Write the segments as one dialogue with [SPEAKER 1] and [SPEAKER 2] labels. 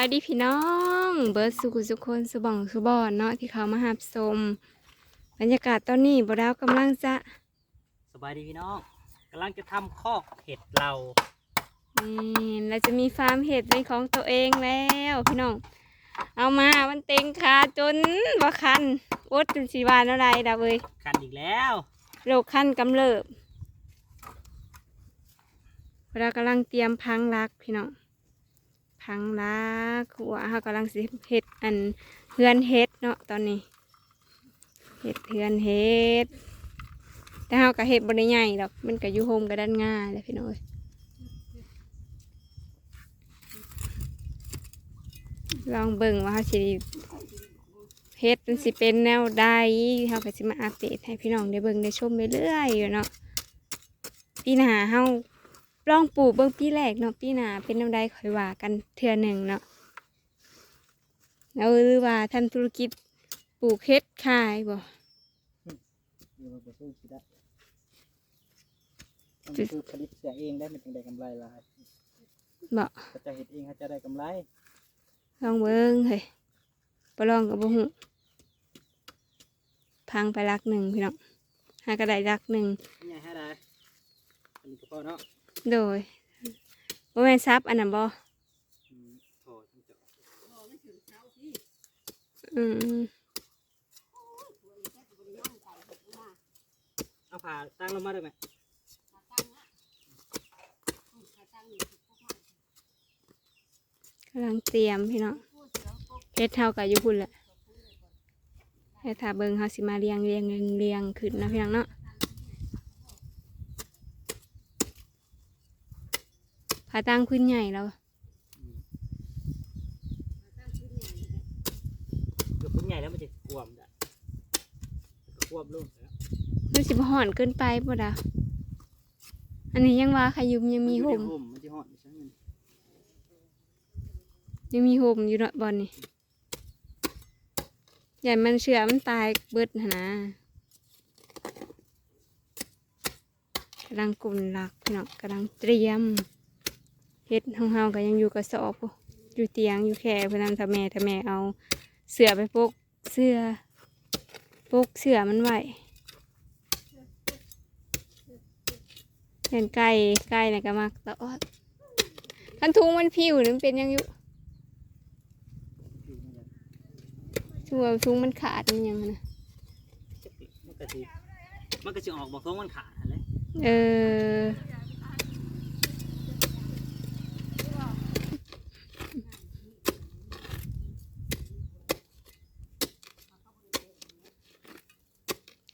[SPEAKER 1] ายดีพี่น้อง เบิร์ดสุขุสุขคนสุบองสุบอนเนาะที่เขามาหับชมบรรยากาศตอนนี้บดาวกำลังจะ
[SPEAKER 2] สบายดีพี่น้องกำลังจะทำคอกเห็ดเรา
[SPEAKER 1] นี่เราจะมีฟาร์มเห็ดเป็นของตัวเองแล้วพี่น้อง เอามามันเต็งขาจนว่าคันอดจนสีวานอะไรดาวเอ้ย
[SPEAKER 2] คันอีกแล้ว
[SPEAKER 1] โรคคันกำเริบเรากำลังเตรียมพังรักพี่น้อง พังรักหัวเขากำลังสิเห็ดอันเพื่อนเห็ดเนาะตอนนี้เห็ดเพื่อนเห็ดแต่เฮาก็เห็ดบริใหญ่ดอกมันก็อยู่โฮมก็ด้านง่ายเลยพี่น้องเอ้ยลองเบิ่งว่าเขาสิเฮ็ดมันสิเป็นแนวใดเฮาก็สิมาอัปเดตให้พี่น้องได้เบิ่งได้ชมเรื่อยๆอยู่เนาะปีหน้าเฮา ลองปลูกเบิ่งปีแรกเนาะปีหน้าเป็นแนวใดค่อยว่ากันเทื่อหนึ่งเนาะแล้วหรือว่าทำธุรกิจปลูกเฮ็ดขายบ่
[SPEAKER 2] อยู่มาสู้สิได้ต้องคือผลิตเสียเองได้มันจึงได้กำไรหลาย
[SPEAKER 1] บ่
[SPEAKER 2] ก็จะเห็ดเองเขาจะได้กำไร
[SPEAKER 1] ลองเบิ้งเฮ้ยปลองกับบุหุพังไปรักหนึ่งพี่น้องหากระไดรักหนึ่ง
[SPEAKER 2] นี่ให้ได้อันนี้ก็พอเนาะ
[SPEAKER 1] โดยบ่แม่นซับอันนั้นบ่
[SPEAKER 2] อืมโอ้ยจังจะ
[SPEAKER 1] อืม
[SPEAKER 2] เอาผ่าตั้งลงมาได้ไหม
[SPEAKER 1] กำลังเตรียมพี่น้องเฮ็ดเท่ากับอยู่พุ่นแหละให้ถ้าเบิ่งเฮาสิมาเรียงเรียงเรียงเรียงขึ้นนะพี่น้องเนาะ ผาตั้งพื้นใหญ่แล้ว
[SPEAKER 2] เกือบเป็นใหญ่แล้วมันจะกวมได้ก็กวมลงแล้ว
[SPEAKER 1] มันสิบ่ห่อนเกินไปบ่ดาอันนี้ยังว่าขยุมยังมี
[SPEAKER 2] น
[SPEAKER 1] ห่
[SPEAKER 2] อยู่
[SPEAKER 1] ม
[SPEAKER 2] ในห่มมันจะห่อนใช่ไหม
[SPEAKER 1] ยังมีห่มอยู่เนาะบอลนี่ใหญ่มันเชื่อมันตายเบิดหนนะกำลังกลุ่นหลักพี่น้องกำลังเตรียม เฮ็ดของเฮาก็ยังอยู่กระสอบพู้อยู่เตียงอยู่แค่เพื่อนนถ้าแม่ถ้าแม่เอาเสือไปปกเสื้อปกเสือมันไว้เห็นไก่ไก่เนี่ยก็มักตะออดคันทุงมันผิวนี่มันเป็นหยังอยู่ชัวาทุงมันขาดมันหยังนะ
[SPEAKER 2] มันก็สิมันก็จะออกบอกท้องมันขาดอะไร
[SPEAKER 1] เออ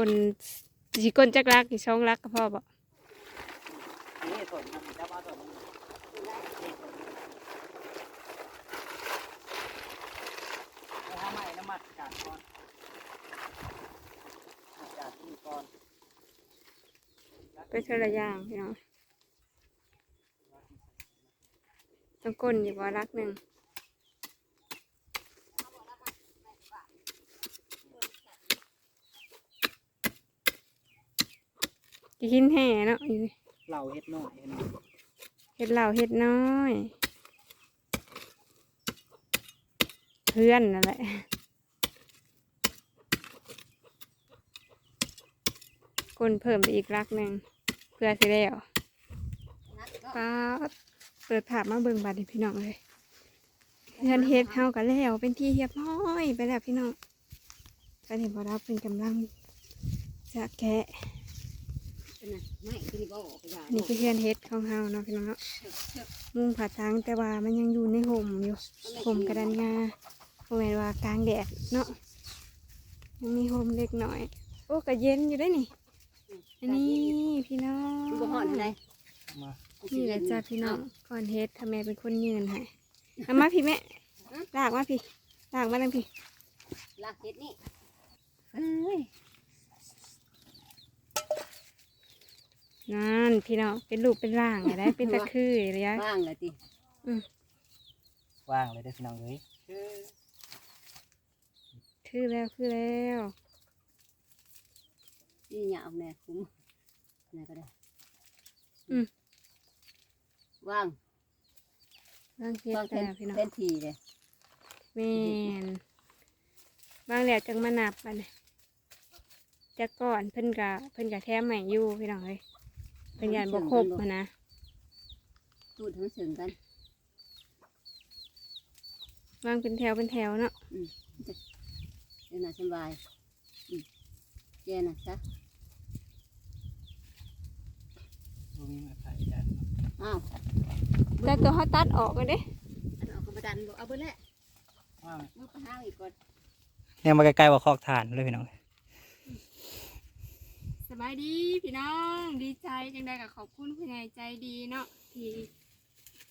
[SPEAKER 1] กลสีกลจักรักอีช่องรักก็พ่อบอก
[SPEAKER 2] นี่ถอดมันจะไป
[SPEAKER 1] เท่าละย่างพี่น้องต้องก้นอยู่ว่ารักหนึ่ง กินแห่เนาะอยู่นี่
[SPEAKER 2] เหล่าเห็ดน้อยเห็นไหม
[SPEAKER 1] เห็ดเหล่าเห็ดน้อย เพื่อนนั่นแหละก้นเพิ่มไปอีกรักหนึ่งเพื่อสิแล้วป้าดเปิดภาพมาเบิ่งบัดนี้พี่น้องเลยเพื่อนเฮ็ดเฮากันแล้วเป็นที่เรียบร้อยไปแล้วพี่น้องก็เห็นบ่รับเป็นกำลังจะแกะ
[SPEAKER 3] ไม่ที่ นี่ก็ออกไปอย่าง
[SPEAKER 1] อันนี้คือเพื่อนเฮ็ดของเฮาเนาะพี่น้องเนาะมุงผาทางแต่ว่ามันยังอยู่ในห่มอยู่ห่มกระดานงาบ่แม่นว่ากลางแดดเนาะยังมีห่มเล็กน้อย โอ้ก็เย็นอยู่ได้อนี่อันนี้พี่น้อง
[SPEAKER 3] บ่หอนไหน
[SPEAKER 2] มา
[SPEAKER 1] นี่แหละจ้าพี่น้องก่อนเฮ็ดทำแม่เป็นคนยืนให้เอามาพี่แม่ลากมาพี่ลากมาทางพี่
[SPEAKER 3] ลากเห็ดนี่เอ้ย
[SPEAKER 1] นั่นพี่น้องเป็นลูกเป็นร่างอะไรเป็นตะคือระยะ
[SPEAKER 3] ว่างเลยติ
[SPEAKER 2] ว่างเลยได้อพี่น้องเอ้ย
[SPEAKER 1] คือแล้วคือแล้ว
[SPEAKER 3] นี่หยาบแน่คุ้มไหนก็ได้
[SPEAKER 1] อืม
[SPEAKER 3] ว่าง
[SPEAKER 1] บางเฮ็ด
[SPEAKER 3] บาง
[SPEAKER 1] แต่
[SPEAKER 3] เส้น
[SPEAKER 1] พี่น้อง
[SPEAKER 3] เส้นทีเลย
[SPEAKER 1] แม่นบางแล้วจังมานับอันนี้จะก่อนเพิ่นกะเพิ่นกะแท้ใหม่อยู่พี่น้องเอ้ย เพิ่นยานบ่ครบมานะ
[SPEAKER 3] ตูดทั้งสึงกัน
[SPEAKER 1] วางเป็นแถวเป็นแถวเนาะ
[SPEAKER 3] เดี๋ยวน่ะสบายอืมเจน่ะซะ
[SPEAKER 2] ตรงนี้มาขายกัน
[SPEAKER 3] อ้าว
[SPEAKER 1] แต่ตัวเขาตัดออกกันเด้
[SPEAKER 3] อันเอากระดันบอกเอาไปแล้ว
[SPEAKER 2] ว่า
[SPEAKER 3] มึงไปหาอีกก่อน
[SPEAKER 2] เนี่ยมาใกล้ๆว่าคอกทานเลยพี่น้อง
[SPEAKER 1] ส บายดีพี่น้องดีใจจังได้กับขอบคุณผู้ใหญ่ใจดีเนาะที่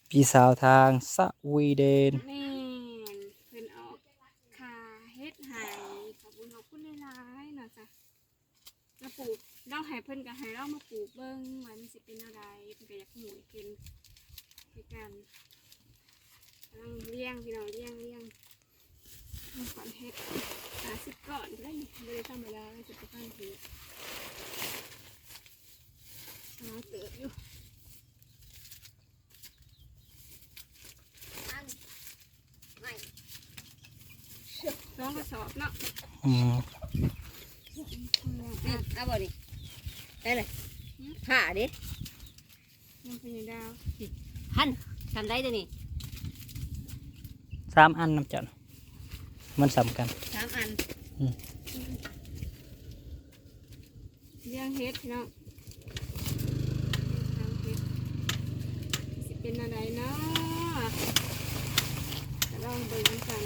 [SPEAKER 2] พี่สาวทางสวีเดน
[SPEAKER 1] แม่นเพิ่นออกค่าเฮ็ดให้ขอบคุณขอบคุณหลายๆเนาะจ้ะมาปลูกเราให้เพิ่นก็ให้เรามาปลูกเบิ่งว่ามันสิเป็นอะไรเพิ่นก็อยากให้หมูเป็นคือกันกำลังเลี้ยงพี่น้องเลี้ยงเลี้ยงเอาขอนเฮ็ดหา สิบก่อนได้บ่ได้ธรรมดาเลยสิบก้อนทีหาเติบอยู่
[SPEAKER 3] อันไม่
[SPEAKER 1] สองกระสอบเนาะ
[SPEAKER 2] อืม
[SPEAKER 3] นี่เอาบ่นี่ได้เลยผ่าดิ
[SPEAKER 1] มันเป็นย่างดาว
[SPEAKER 3] พันทำได้ตัวนี้
[SPEAKER 2] สามอันน้ำจันมันสำคัญา
[SPEAKER 3] มอัน
[SPEAKER 1] เลี้ยงเฮ็ดพี่น้องเลี้ยงเฮ็ดสิเป็นอะไรเนาะจะลองเบิ่งกัน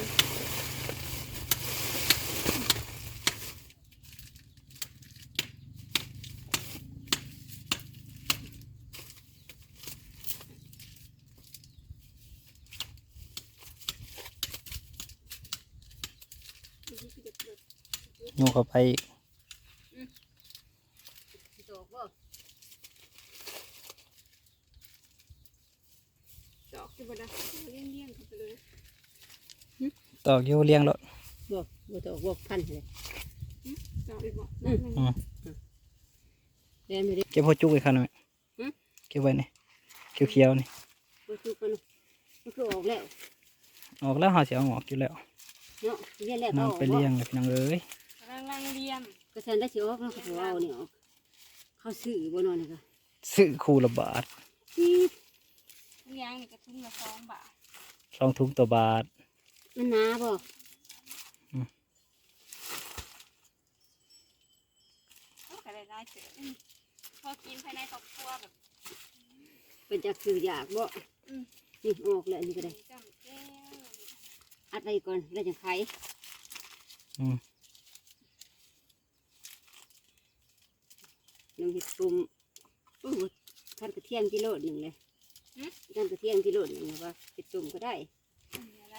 [SPEAKER 2] โย กเข้าไปอีก
[SPEAKER 3] โตกบ่
[SPEAKER 1] ดอกที่บไดาเลี้ยงเลี้ยงๆเข้าไปเลย
[SPEAKER 2] ตอกโยเลี้ยงรถ
[SPEAKER 3] บ่บ่โตกบ่พันเลย
[SPEAKER 1] ดอกอีกบอก
[SPEAKER 3] อืม
[SPEAKER 2] อืม
[SPEAKER 3] เรียนไปดิ
[SPEAKER 2] เก็บหัวจุกอีกคันหน่อย
[SPEAKER 3] หืม
[SPEAKER 2] เก็บไว้นี่เขียวๆนี่
[SPEAKER 3] บ่ทุกคนมันคือออกแล้ว
[SPEAKER 2] ออกแล้วหาเสียงออกอยู่แล้ว
[SPEAKER 3] เนาะเรียนแล้วก็
[SPEAKER 2] นำ
[SPEAKER 3] ออก
[SPEAKER 2] ไปเลี้ยงเลยพี่น้องเอ้ย
[SPEAKER 1] กำ ลังเลี้ยง
[SPEAKER 3] ก็ฉันได้สิออกแล้วก็สิเอานี่ออกเขาซื้อบ่นอนนี่ก็
[SPEAKER 2] ซื้อคู่ละบาท
[SPEAKER 3] อี๊ด
[SPEAKER 1] เลี้ยงนี่กระทุ่งละสองบาท
[SPEAKER 2] สองถุงต่อบาท
[SPEAKER 3] มันหนาบ่
[SPEAKER 1] ก็ได้ได้เจอพอกินภายในครอบครัวแบบ
[SPEAKER 3] เป็นจักซื้ออยากบ่
[SPEAKER 1] อืม
[SPEAKER 3] นี่ออกแล้วอันนี่ก็ได้
[SPEAKER 1] จำแก้ว
[SPEAKER 3] อัดไว้ก่อนแล้วจะไข
[SPEAKER 2] อืม
[SPEAKER 3] น้ำเห็ดตุ่มโอ้โหขั้นกระเทียมกิโลหนึ่งเลยขั้นกระเทียมกิโลหนึ่งว่าเห็ดตุ่มก็ได้
[SPEAKER 1] มีอะไร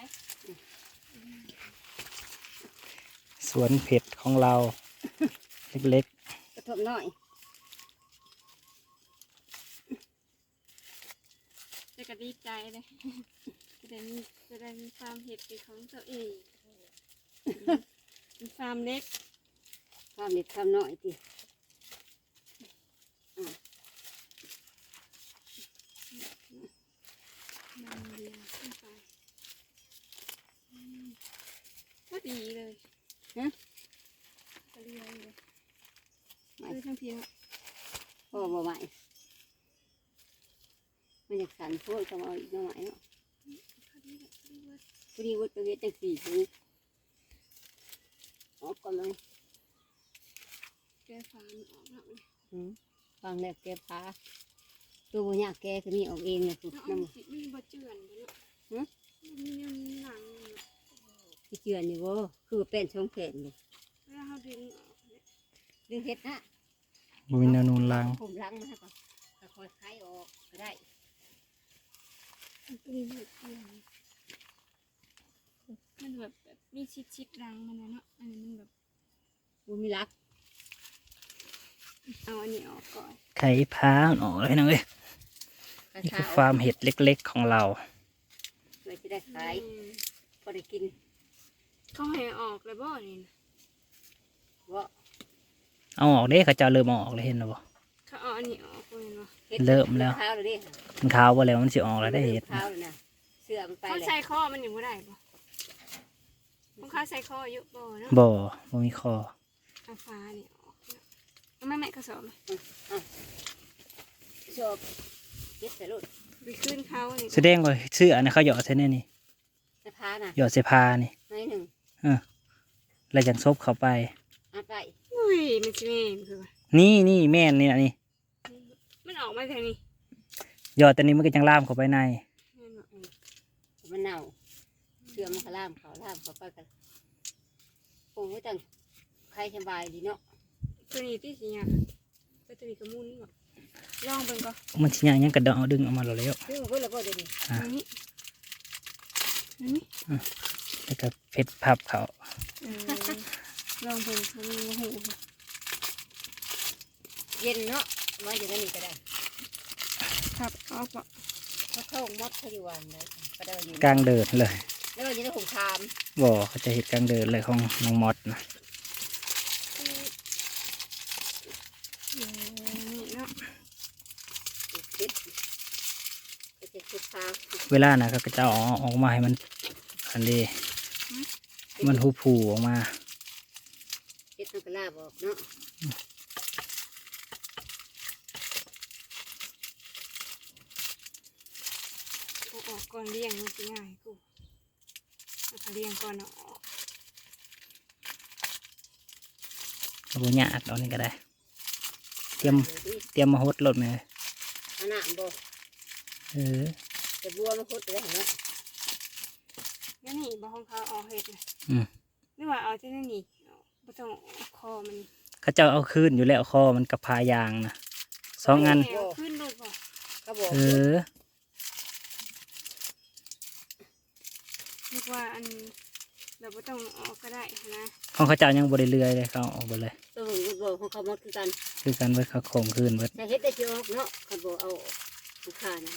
[SPEAKER 2] สวนเผ็ดของเรา เล็ก
[SPEAKER 3] กระทบน้อย
[SPEAKER 1] จะก็ดีใจเลยจะได้มีจะได้มีความเห็ดเป็นของตัวเองมีฟาร์มเล็ก
[SPEAKER 3] ความเด็ดความน้อยติ
[SPEAKER 1] มันเรียงขึ้นไปอืมก็ดีเลยก็เรียงเลยคือทั้งทีอะ
[SPEAKER 3] พ่อบ่ไหวมันอยากสั่น โพดก็มาเอาอีกหน่อยเนาะ
[SPEAKER 1] พอดีแบบพอดีเว้ย
[SPEAKER 3] พอดีวุฒิก็เฮ็ดจังสี่ถึงออกก่อนเลย
[SPEAKER 1] แกฟาร์มออกแล้วเลย
[SPEAKER 3] อืมฟังแล้วแกพาตัวบ่ยากแกก็มีออกเองเลยสุด
[SPEAKER 1] แล้ว
[SPEAKER 3] น้
[SPEAKER 1] มันมีบ่เจือนเนาะ
[SPEAKER 3] หึ
[SPEAKER 1] มันมีหนังเนาะำ
[SPEAKER 3] ที่เจือนนี่บ่คือเป็นช่องแขนเลย
[SPEAKER 1] เวลาเขาดึงออกเลย
[SPEAKER 3] ดึงเฮ็ดนะ
[SPEAKER 2] บุญนานูนลาง
[SPEAKER 3] ผมล้างมาให้ก่อนค่อยคลายออกก็ได้
[SPEAKER 1] มันเป็นแบบเจือนมันแบบแบบมีชิดๆรังมันนะเนาะ อันนี้มันแบบ
[SPEAKER 3] บ่มีรัก
[SPEAKER 1] เอาอันนี้ออกก่อน
[SPEAKER 2] ไข่พามันออกเลยพี่น้องเอ้ย
[SPEAKER 3] กระ
[SPEAKER 2] นี่
[SPEAKER 3] ชา
[SPEAKER 2] คือฟาร์มเห็ดเล็กๆของเรา
[SPEAKER 3] เลยจะได้ขาย
[SPEAKER 1] อืม
[SPEAKER 3] พอได้กิน
[SPEAKER 1] เขาให้ออกเลยบ่นี่นะ
[SPEAKER 3] ว่า
[SPEAKER 2] เอาออกเด้เขาเจะเริ่มเอาออกเลยเห็นหรือเปล่า
[SPEAKER 1] เขาเอาอันนี้ออกเลยเนาะ
[SPEAKER 3] ฮ็ด
[SPEAKER 2] เริ่มแล้ว
[SPEAKER 3] ข้าวเลยดิ
[SPEAKER 2] มันขาวไปแล้วมันสิออกแล้วได้เห็ด
[SPEAKER 3] ข้าวเลยนะเสื่อมไป
[SPEAKER 1] เขา
[SPEAKER 3] เลย
[SPEAKER 1] ใส่ข้อมันอยู่บ่ได้บ่ของเขาใส่ข้ออยู่บ่เนาะ
[SPEAKER 2] บ่บ่มีคอ
[SPEAKER 1] เอาฟ้านี่ออกเอาแม่แม่กระสอบมา
[SPEAKER 3] ชอบเย็ดใส่รถ
[SPEAKER 1] ไปขึ้นเขานี่
[SPEAKER 2] แสดงว่าเสื้อนะเขาหยอดใส่แน่นี่
[SPEAKER 3] สะพานน่ะ
[SPEAKER 2] หยอดใส่ผ้านี่
[SPEAKER 3] น้อยหนึ่ง
[SPEAKER 2] แล้วจังซบเข้าไป
[SPEAKER 3] อัดไป
[SPEAKER 1] อุ้ยมันจะแม่นคือว่า
[SPEAKER 2] นี่นี่แม่นนี่นะนี่
[SPEAKER 1] มันออกมาทางนี้
[SPEAKER 2] หยอดแต่นี้มันก็จังล่ามเข้าไปใน
[SPEAKER 1] แม่นบ่
[SPEAKER 3] มันเน่าเสื่อมมันก็ล่ามเขาล่ามเขาไปกันโอ้ยจังใครสบายดีเนาะ
[SPEAKER 1] ตัวนี้ที่สิเนี่ยแต่ตัวนี้ก็มุนบ่ลองเบิ่งก่อน
[SPEAKER 2] มันสิยางยังกระเดาดึงออกมาแล้ว
[SPEAKER 3] ซึ่งเพื่อนเราก็เดี๋ยวนี้
[SPEAKER 2] อะ
[SPEAKER 1] อันนี้อันนี้
[SPEAKER 2] แล้วก็เพชรพับเขา
[SPEAKER 1] เออลองเบิ่งมันมีหู
[SPEAKER 3] เย็นเนาะ มาอยู่นั่นนี่ก็ได้
[SPEAKER 1] ครับออกบ่
[SPEAKER 3] เขาเข้ามดเขาอยู่วันเลยก็ได้อยู่
[SPEAKER 2] กลางเดินเลย
[SPEAKER 3] แล้วก็อยู่ในหุงคาม
[SPEAKER 2] บ่เขาจะเห็ดกลางเดินเลยของน้องมอดนะ
[SPEAKER 1] เออนี่เนาะ
[SPEAKER 3] คิดก็จะคิดพา
[SPEAKER 2] เวลานะเขาก็จะเอาออกมาให้มันอันนี้มันหูผูออกมา
[SPEAKER 3] คิดมันก็ลาบออกเนาะ
[SPEAKER 1] กูออกก่อนเลี้ยงมันสิง่ายกูเอาไปเลี้ยงก่อนเอาออก
[SPEAKER 2] เอาบุญยากเอานี่ก็ได้ เตรียม เตรียมมาฮดรถไหม
[SPEAKER 3] อันนั้นบ่
[SPEAKER 2] เออ
[SPEAKER 3] แต่บัวมันคุดไปได้เนาะ
[SPEAKER 1] งั้นนี่บ่ของเขาออกเฮ็ดนะ
[SPEAKER 2] อืม
[SPEAKER 1] หรือว่าเอาที่นั่นนี่เอาบ่ต้องเอาคอมัน
[SPEAKER 2] เขาเจะเอาคืนอยู่แล้วคอมันกับพายางนะสองอัน
[SPEAKER 1] เอาขึ้นรถบ่
[SPEAKER 3] ก็บอก
[SPEAKER 2] เออ
[SPEAKER 1] นึกว่าอันเราบ่ต้องออกก็ได้นะ
[SPEAKER 2] ของเขาเจ้ายังบริเรือยเลยเขาเอาออกไปเลย
[SPEAKER 3] ตัวหึงบอกของเขาหมดคือกัน
[SPEAKER 2] คือกันไว้เขาโคงคืนไว้
[SPEAKER 3] แต่เฮ็ดได้เชียวเนาะเขาบอกเอาลูกค้านะ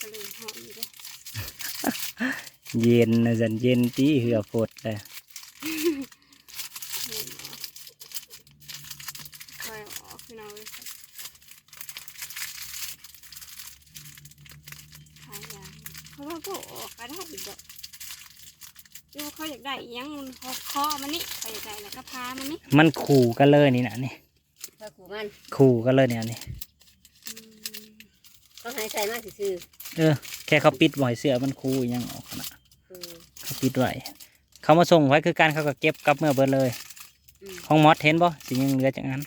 [SPEAKER 1] ก็เลยหอมอยู่เด้อ
[SPEAKER 2] เย็นนะสันเย็นตีเหือปดเลย
[SPEAKER 1] เห็นบ่ค่อยเอาออกพี่น้องเอ้ยขายยางเพราะว่าก็ออกก็ได้อีกดอกดูเขาอยากได้อีหยังมันคอคอมันนี่เขาอยากได้แล้วก็พา มันนี่
[SPEAKER 2] มันขู่กันเลยนี่นะนี่
[SPEAKER 3] ถ้าขู่มัน
[SPEAKER 2] ขู่กันเลยเนี่ยนี่
[SPEAKER 1] อืม
[SPEAKER 3] เขาหายใส่มาซื่อ
[SPEAKER 2] เออแค่เขาปิดไว้เสื้อมันขู่อีหยังออกขนาด
[SPEAKER 3] ๆเออ
[SPEAKER 2] เขาปิดไว้เขามาส่งไว้คือการเขาก็เก็บกลับเมื่อเบิดเลย
[SPEAKER 3] อืม
[SPEAKER 2] ของมอสเห็นบ่สิยังเหลือจากนั้น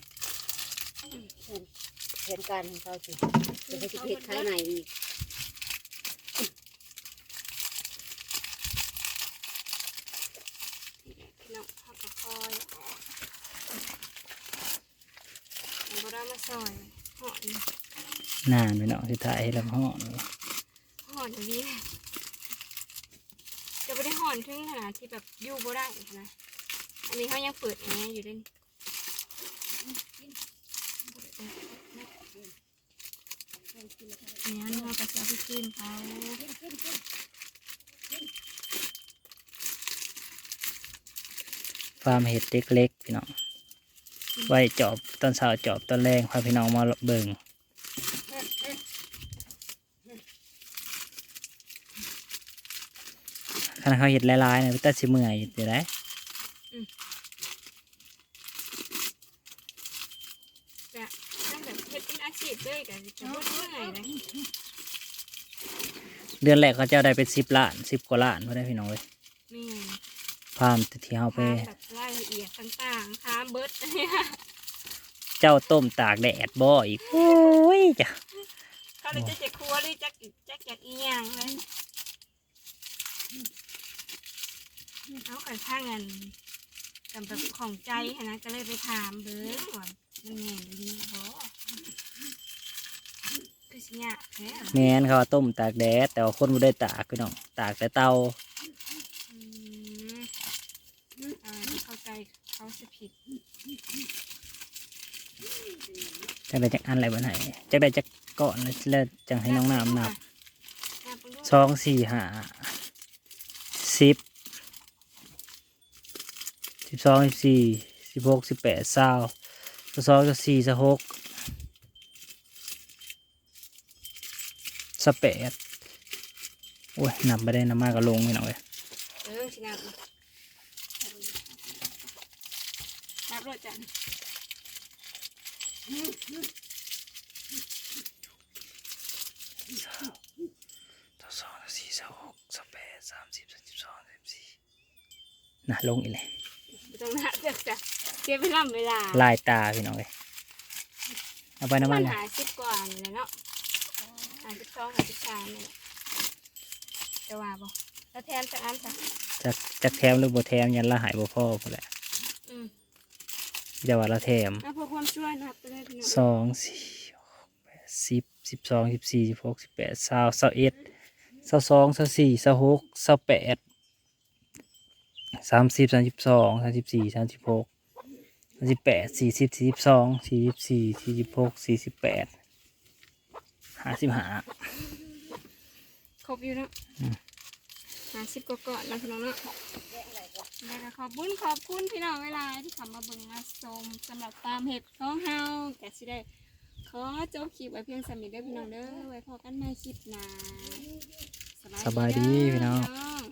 [SPEAKER 3] เห็นการของเขาสิจะไปเฮ็ดขายใหม่อีก
[SPEAKER 1] พี่น้องเขาก็คอยออกเอาบ่ได้มาซอยหอน
[SPEAKER 2] นานไปเนาะสุดท้ายลำห้อง
[SPEAKER 1] หอนอย่างนี้จะไม่ได้หอนถึงขนาดที่แบบอยู่บ่ได้นะอันนี้เขายังเปิดแอร์อยู่เลยเนี่ยเราก็จะเอาไปคืนเขา
[SPEAKER 2] ฟาร์มเห็ดเล็กๆพี่น้องไว้จอบตอนเช้าจอบตอนแรงพาพี่น้องมาเบิ่ง ขณะเขาเห็ดลายๆเนี่ยพี่ตาสิเมื่อยอยู่ได้
[SPEAKER 1] จะนั่นแบบเดือน
[SPEAKER 2] แรกเขาเจ้าได้เป็นสิบล้านสิบกว่าล้านพอได้พี่น้องเลย
[SPEAKER 1] แม่
[SPEAKER 2] ฟามที่เขาไป
[SPEAKER 1] รายละเอียดต่างๆทามเบิร์ดเจ้า
[SPEAKER 2] ต้มตากแดดบ่อีกโอ้ยจ้ะ
[SPEAKER 1] เขาเลยจะเจะครัวหรือจะจะจะเอียงเลย เขากันช่างเงินกับแบบของใจหั้นนะก็เลยไปถามเบิร์ดว่ามันแม่นดีบ่คือสิยากแท้
[SPEAKER 2] แม่นเขาว่าต้มตากแดดแต่ว่าคนบ่ได้ตากพี่น้องตากแต่เตา
[SPEAKER 1] อืมอ่าเข้าใจเขาจะผิด
[SPEAKER 2] จังได้จักอันอะไรบ้างไหนจักได้จักก้อนแล้วจังให้น้องน้ำนับ
[SPEAKER 1] นับเบิ่งดู
[SPEAKER 2] สิบสองสิบสี่สิบหกสิบแปดเศร้าสิบสองสิบสี่สิบหกสิบแปดโอ้ยนำไปได้นำมากก็ลงนี่หน่อย
[SPEAKER 1] เออชินาบนับรถจัน
[SPEAKER 2] สองสี่สิบหกสิบแปดสามสิบสามสิบสองสิบสี่นะลงอีกเลย
[SPEAKER 1] ต้องนับเด้อจ้ะเสียเวลาเวลา
[SPEAKER 2] ลายตาพี่น้องเลยเอาไปน้ำมัน
[SPEAKER 1] มั
[SPEAKER 2] เลย
[SPEAKER 1] หาสิบกว่านี่แหละเนาะหาสิบสองหาสิบสามนี่แหละจะว่าบ่แล้วแทนจะอันจ้ะ
[SPEAKER 2] จะจะแถมหรือบ่แถมยันละหายบ่พ่อพอแหละ
[SPEAKER 1] อืม
[SPEAKER 2] จะว่าละแถม
[SPEAKER 1] แล้วพอความช่วยนับไปเลยพี่น้อง
[SPEAKER 2] สองสี่หกแปดสิบสิบสองสิบสี่สิบหกสิบแปดสาวสาวเอ็ดสาวสองสาวสี่สาวหกสาวแปด สามสิบสามสิบสองสามสิบสี่สามสิบหกสามสิบแปดสี่สิบสี่สิบสองสี่สิบสี่สี่สิบหกสี่สิบแปดห้าสิบห้า
[SPEAKER 1] ครบอยู่เนาะ
[SPEAKER 2] อืม
[SPEAKER 1] หาสิบกว่าก่อนนะพี่น้องเนาะแล้วก็ขอบคุญขอบคุณพี่น้องเวลาที่เข้ามาเบิ่งมาชมสำหรับตามเห็ดของเฮาแกสิได้ขอจบคลิปไว้เพียงสำนิทเด้อพี่น้องเด้อไว้พอกันใหม่คลิปหน้า
[SPEAKER 2] สบายดีพี่น้อง
[SPEAKER 1] น้อง